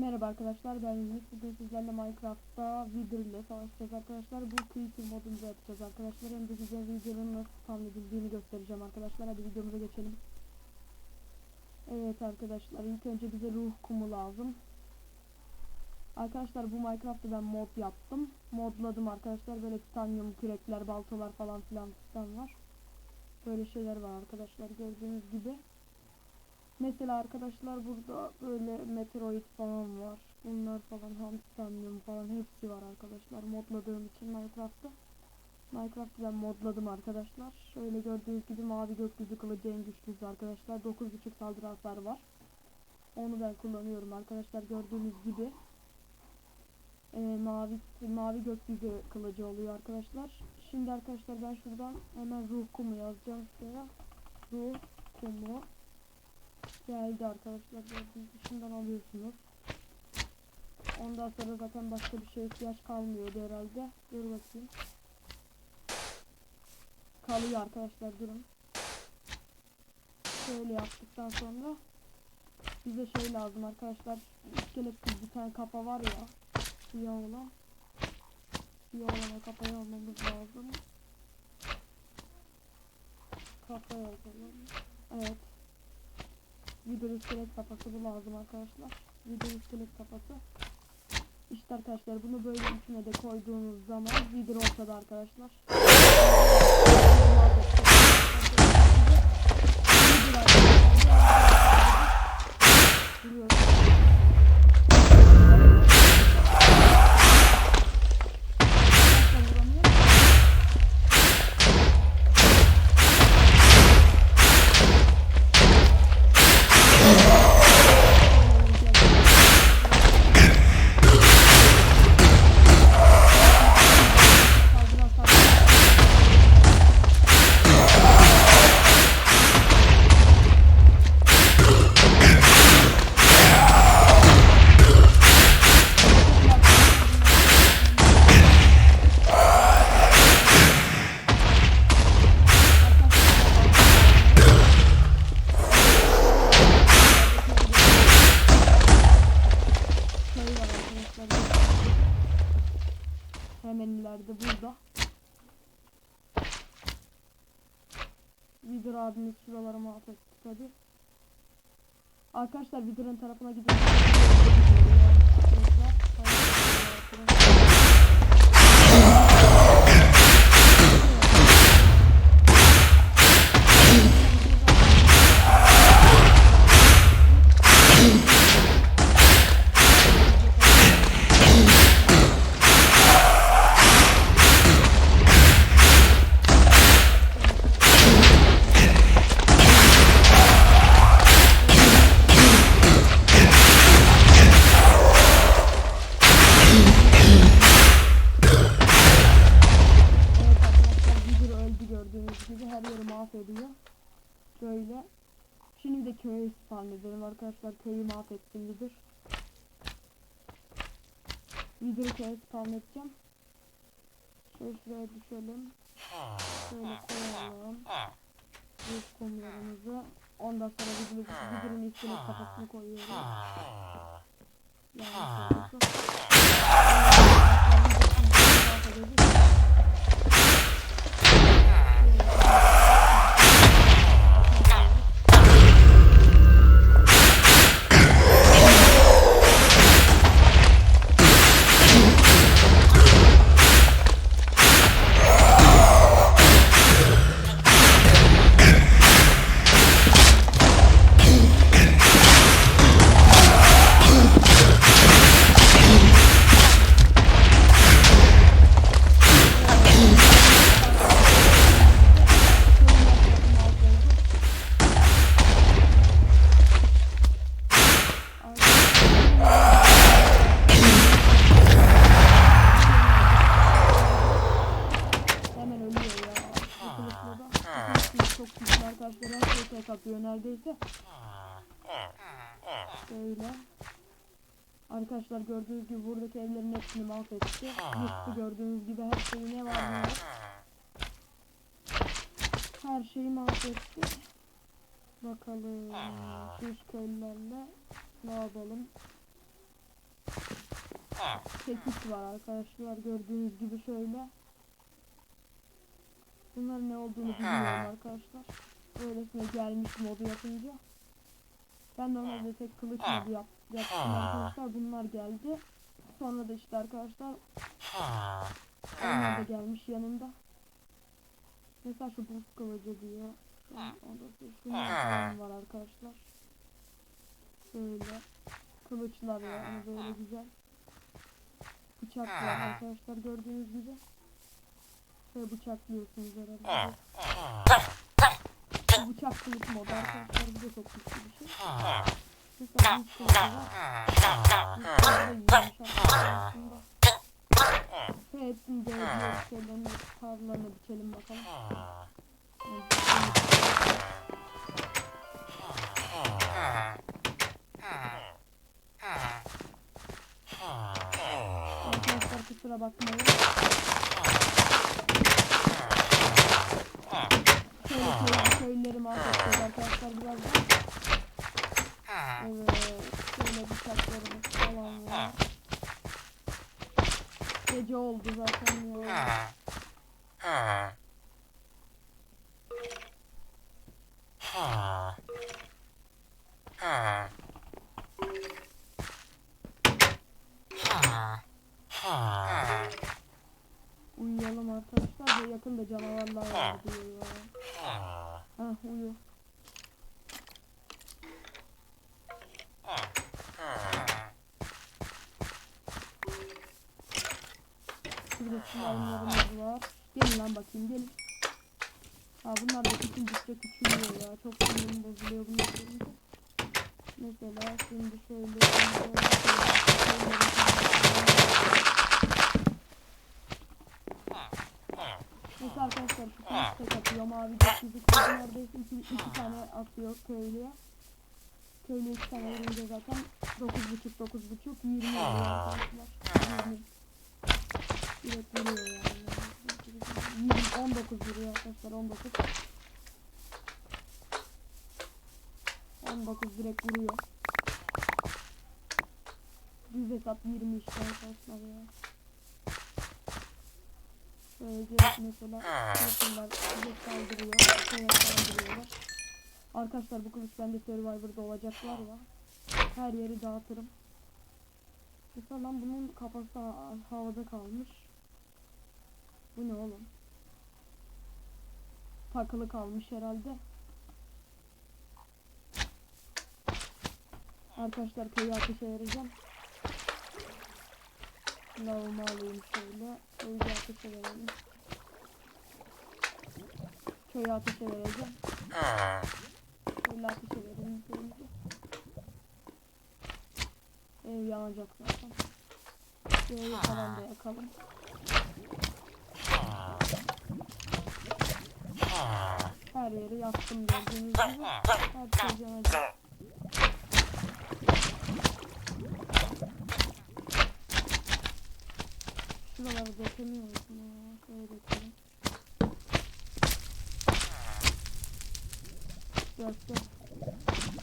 Merhaba arkadaşlar ben Yunus. Bugün sizlerle Minecraft'ta Wither ile savaşacağız arkadaşlar. Bu creative modumuzu yapacağız arkadaşlar. Hem de size Wither'ın nasıl spawn edildiğini göstereceğim arkadaşlar. Hadi videomuza geçelim. Evet arkadaşlar ilk önce bize ruh kumu lazım. Arkadaşlar bu Minecraft'ta ben mod yaptım. Modladım arkadaşlar. Böyle titanyum kürekler, baltalar falan filan fistan var. Böyle şeyler var arkadaşlar gördüğünüz gibi. Mesela arkadaşlar burada böyle meteoroid falan var. Bunlar falan ham titanyum falan hepsi var arkadaşlar. Modladığım için Minecraft'ta. Minecraft'ı ben modladım arkadaşlar. Şöyle gördüğünüz gibi mavi gökyüzü kılıcı en güçlüsü arkadaşlar. 9.5 saldırı hasarı var. Onu ben kullanıyorum arkadaşlar gördüğünüz gibi. Ee, mavi mavi gökyüzü kılıcı oluyor arkadaşlar. Şimdi arkadaşlar ben şuradan hemen ruh kumu yazacağım şuraya. Ruh kumu geldi arkadaşlar gördüğünüz gibi şundan alıyorsunuz. Ondan sonra zaten başka bir şeye ihtiyaç kalmıyordu herhalde. Dur bakayım. Kalıyor arkadaşlar durun. Şöyle yaptıktan sonra bize şey lazım arkadaşlar. İskelet kız bir tane kafa var ya. Siyah olan. Siyah olana kafayı almamız lazım. Kafa yazalım. Evet. Video iskelet kafası bu lazım arkadaşlar. Video iskelet kafası. İşte arkadaşlar bunu böyle içine de koyduğunuz zaman video ortada arkadaşlar. Duruyor. İleride burada. Vidir abimiz şuraları mahvettik hadi. Arkadaşlar Vidir'in tarafına gidelim. Spawn edelim arkadaşlar. Köyü mahvettim Vidir. Vidir'i köye spawn edeceğim. Şöyle şuraya düşelim. Şöyle koyalım. Büyük kumlarımızı. Ondan sonra Vidir'in Vidir'in iskelet kafasını koyuyoruz. Yani şöyle. Neredeyse. Böyle. Arkadaşlar gördüğünüz gibi buradaki evlerin hepsini mahvetti. Yıktı gördüğünüz gibi her şeyi ne var yok. Her şeyi mahvetti. Bakalım. Düz köylülerle ne yapalım? Kekik var arkadaşlar gördüğünüz gibi şöyle. Bunlar ne olduğunu bilmiyorum arkadaşlar. Öylesine gelmiş modu yapınca. Ben normalde tek kılıç modu yap, yaptım arkadaşlar. Bunlar geldi. Sonra da işte arkadaşlar onlar da gelmiş yanında. Mesela şu buz kılıcı diyor. Şunlar falan var arkadaşlar. Böyle kılıçlar yani böyle güzel. Bıçak var arkadaşlar gördüğünüz gibi. Şöyle bıçaklıyorsunuz herhalde. Bu bıçak kılıç modu arkadaşlar bu da çok güçlü bir şey. Mesela buz kılıcı var. Buz kılıcı da iyiymiş arkadaşlar aslında. Şöyle hepsini de şeylerini tarlalarına biçelim bakalım. Arkadaşlar kusura bakmayın. Şöyle köy, köyleri mahvedeceğiz arkadaşlar birazdan. Evet. Şöyle bıçaklarımız falan var. Gece oldu zaten ya. Uyuyalım arkadaşlar. Yakında canavarlar var diyor ya. Hah uyu. Şurada slime'larımız var. Gelin lan bakayım gelin. Ha bunlar da küçüldükçe küçülüyor ya. Çok sinirim bozuluyor bunlar görünce. Mesela şimdi şöyle şimdi şöyle şöyle Mesela arkadaşlar şu kılıç tek atıyor. Mavi gökyüzü kılıcı neredeyse iki, iki tane atıyor köylüye. Köylüye iki tane vurunca zaten 9.5 9.5 20 oluyor Böylece mesela yakınlar bize saldırıyor. Şeye saldırıyorlar. Arkadaşlar bu kılıç bende Survivor'da olacaklar ya. Her yeri dağıtırım. Mesela lan bunun kafası ha- havada kalmış. Bu ne oğlum? Takılı kalmış herhalde. Arkadaşlar köyü ateşe vereceğim. Lavumu alayım şöyle. De ateşe verelim. Köyü ateşe vereceğim. Şöyle ateşe verelim. Ev yanacak zaten. Köyü falan da yakalım. Her yeri yaktım gördüğünüz gibi. Her şey yanacak. Şuraları dökemiyoruz mu ya? Şöyle dökelim. Döktüm.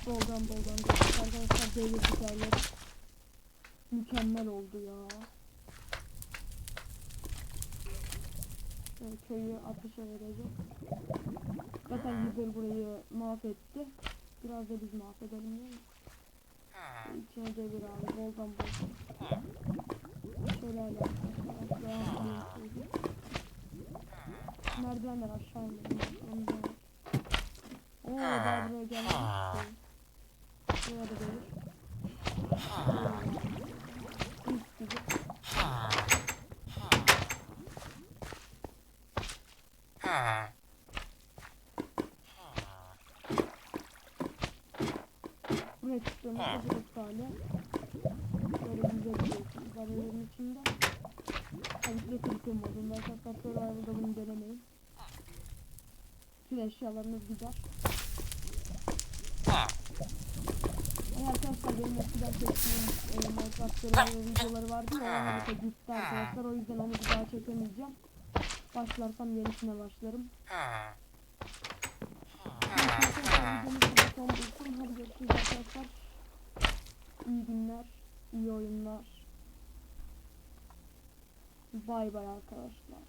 Boldan boldan döktük. Arkadaşlar devlet hikayeleri. Mükemmel oldu ya. Şöyle köyü ateşe verecek. Zaten Yüzer burayı mahvetti. Biraz da biz mahvedelim değil mi? İçine devir abi. Boldan boldan. Şöyle öyle Merdivenler aşağı da. Oo daha buraya ki. Buraya da gelir. Buraya çıktığımızda burası hali. Böyle güzel biliyorsunuz. Barelerin içinde. De kırıkım modunda. Arkadaşlar Survivor'da bunu denemeyin. Tüm eşyalarınız gider. Eğer arkadaşlar benim eskiden çektiğim e, Minecraft videoları vardı ya. O harita gitti arkadaşlar. O yüzden onu bir daha çekemeyeceğim. Başlarsam yenisine başlarım. Hadi görüşürüz arkadaşlar. İyi günler, iyi oyunlar. Bay bay arkadaşlar.